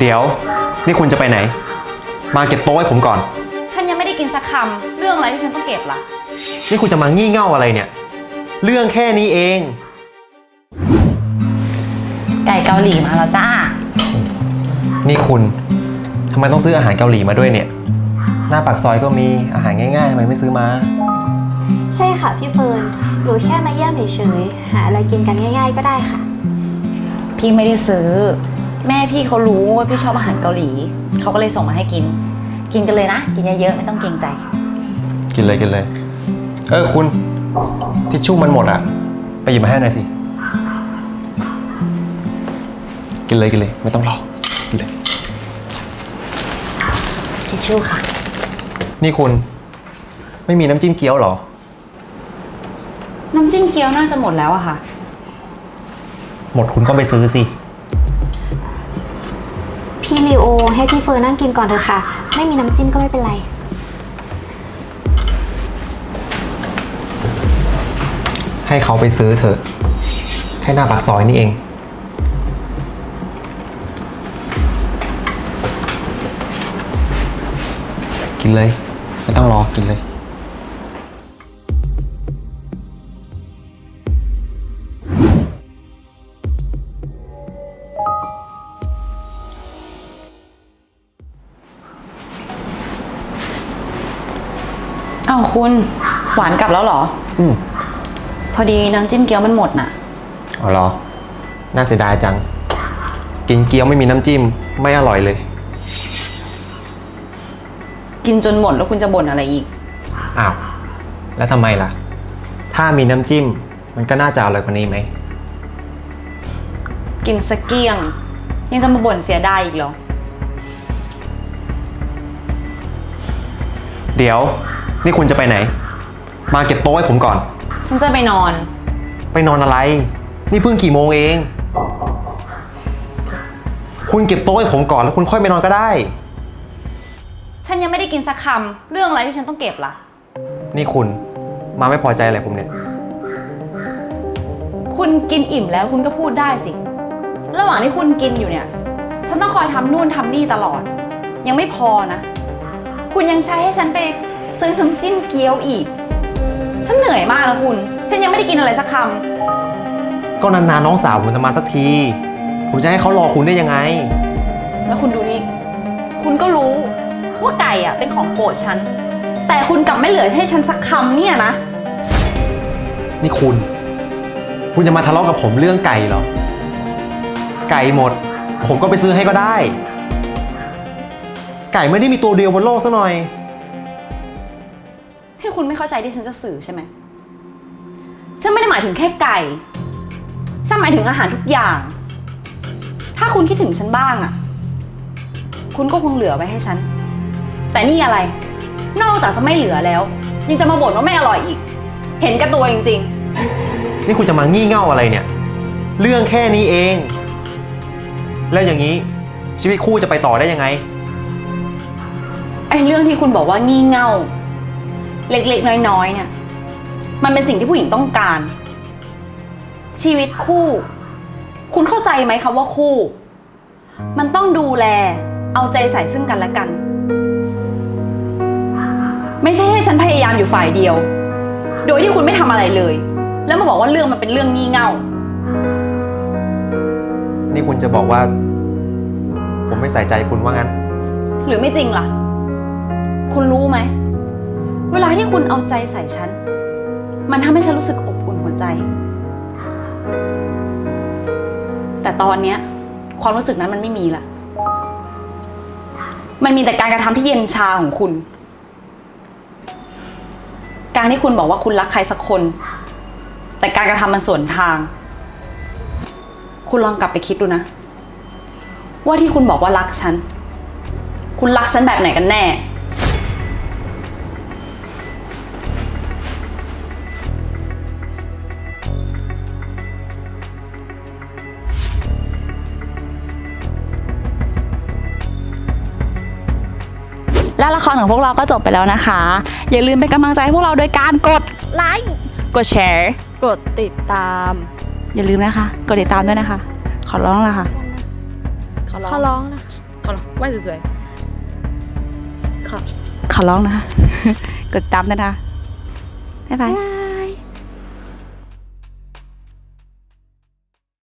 เดี๋ยว นี่คุณจะไปไหน มาเก็บโต๊ะให้ผมก่อน ฉันยังไม่ได้กินสักคำเรื่องอะไรที่ฉันต้องเก็บล่ะ นี่คุณจะมางี่เง่าอะไรเนี่ย เรื่องแค่นี้เอง ไก่เกาหลีมาแล้วจ้า นี่คุณทำไมต้องซื้ออาหารเกาหลีมาด้วยเนี่ย หน้าปากซอยก็มีอาหารง่ายๆทำไมไม่ซื้อมา ใช่ค่ะพี่เฟิร์นหนูแค่มาเยี่ยมเฉยๆหาอะไรกินกันง่าย ๆ ก็ได้ค่ะ พี่ไม่ได้ซื้อ แม่พี่เขารู้ว่าพี่ชอบอาหารเกาหลี เขาก็เลยส่งมาให้กิน กินกันเลยนะ กินเยอะๆ ไม่ต้องเกรงใจ กินเลยกินเลย เออคุณทิชชู่มันหมดอะ ไปหยิบมาให้หน่อยสิ กินเลยกินเลย ไม่ต้องรอกินเลย ทิชชู่ค่ะ นี่คุณ ไม่มีน้ำจิ้มเกี๊ยวเหรอ น้ำจิ้มเกี๊ยวน่าจะหมดแล้วอะค่ะ หมดคุณก็ไปซื้อสิ พี่ลีโอ ให้พี่เฟิร์นนั่งกินก่อนเถอะค่ะ ไม่มีน้ำจิ้มก็ไม่เป็นไร ให้เขาไปซื้อเถอะแค่หน้าปากซอยนี่เอง กินเลย ไม่ต้องรอกินเลยาวคุณหวานกลับแล้วเหรอ อืมพอดีน้ำจิ้มเกี๊ยวมันหมดน่ะ เอาเหรอ น่าเสียดายจัง กินเกี๊ยวไม่มีน้ำจิ้ม ไม่อร่อยเลย กินจนหมดแล้วคุณจะบ่นอะไรอีก อ้าว แล้วทำไมล่ะ ถ้ามีน้ำจิ้ม มันก็น่าจะอร่อยกว่านี้ไหม กินสกเกียง ยังจะมาบ่นเสียดายอีกเหรอ เดี๋ยว นี่คุณจะไปไหน มาเก็บโต๊ะให้ผมก่อน ฉันจะไปนอน ไปนอนอะไร นี่เพิ่งกี่โมงเอง คุณเก็บโต๊ะให้ผมก่อนแล้วคุณค่อยไปนอนก็ได้ ฉันยังไม่ได้กินสักคำเรื่องอะไรที่ฉันต้องเก็บล่ะ นี่คุณมาไม่พอใจอะไรผมเนี่ย คุณกินอิ่มแล้วคุณก็พูดได้สิ ระหว่างที่คุณกินอยู่เนี่ย ฉันต้องคอยทำนู่นทำนี่ตลอด ยังไม่พอนะ คุณยังใช้ให้ฉันไป ซื้อน้ำจิ้มเกี๊ยวอีก ฉันเหนื่อยมากนะคุณ ฉันยังไม่ได้กินอะไรสักคก็นานๆน้องสาวผมจะมาสักที ผมจะให้เขารอคุณได้ยังไงำแล้วคุณดูนี่ คุณก็รู้ว่าไก่อะเป็นของโปรดฉัน แต่คุณกลับไม่เหลือให้ฉันสักคำเนี่ยนะ นี่คุณ คุณจะมาทะเลาะกับผมเรื่องไก่เหรอ ไก่หมด ผมก็ไปซื้อให้ก็ได้ ไก่ไม่ได้มีตัวเดียวบนโลกซะหน่อย ที่คุณไม่เข้าใจที่ฉันจะสื่อใช่ไหม ฉันไม่ได้หมายถึงแค่ไก่ ฉันหมายถึงอาหารทุกอย่าง ถ้าคุณคิดถึงฉันบ้างอะคุณก็คงเหลือไว้ให้ฉัน แต่นี่อะไร นอกจากจะไม่เหลือแล้ว ยังจะมาบ่นว่าไม่อร่อยอีก เห็นกับตัวจริง นี่คุณจะมางี่เง่าอะไรเนี่ย เรื่องแค่นี้เอง แล้วอย่างนี้ชีวิตคู่จะไปต่อได้ยังไง ๆ ไอ้เรื่องที่คุณบอกว่างี่เง่า เล็กๆ น้อยๆ เนี่ย มันเป็นสิ่งที่ผู้หญิงต้องการ ชีวิตคู่ คุณเข้าใจไหมคำว่าคู่ มันต้องดูแล เอาใจใส่ซึ่งกันและกัน ไม่ใช่ให้ฉันพยายามอยู่ฝ่ายเดียว โดยที่คุณไม่ทำอะไรเลย แล้วมาบอกว่าเรื่องมันเป็นเรื่องงี่เง่า นี่คุณจะบอกว่า ผมไม่ใส่ใจคุณว่างั้น หรือไม่จริงล่ะ คุณรู้ไหมเว ลาที่คุณเอาใจใส่ฉัน มันทำให้ฉันรู้สึกอบอุ่นหัวใจ แต่ตอนเนี้ย ความรู้สึกนั้นมันไม่มีละ มันมีแต่การกระทำที่เย็นชาของคุณ การที่คุณบอกว่าคุณรักใครสักคน แต่การกระทำมันส่วนทาง คุณลองกลับไปคิดดูนะ ว่าที่คุณบอกว่ารักฉัน คุณรักฉันแบบไหนกันแน่ และละครของพวกเราก็จบไปแล้วนะคะ อย่าลืมเป็นกำลังใจให้พวกเราโดยการกดไลค์กดแชร์กดติดตาม อย่าลืมนะคะ กดติดตามด้วยนะคะ ขอร้องละค่ะ ขอร้องนะคะขอไหว้สวยๆขอขอร้องนะคะ กดตามด้วยนะคะบ๊ายบาย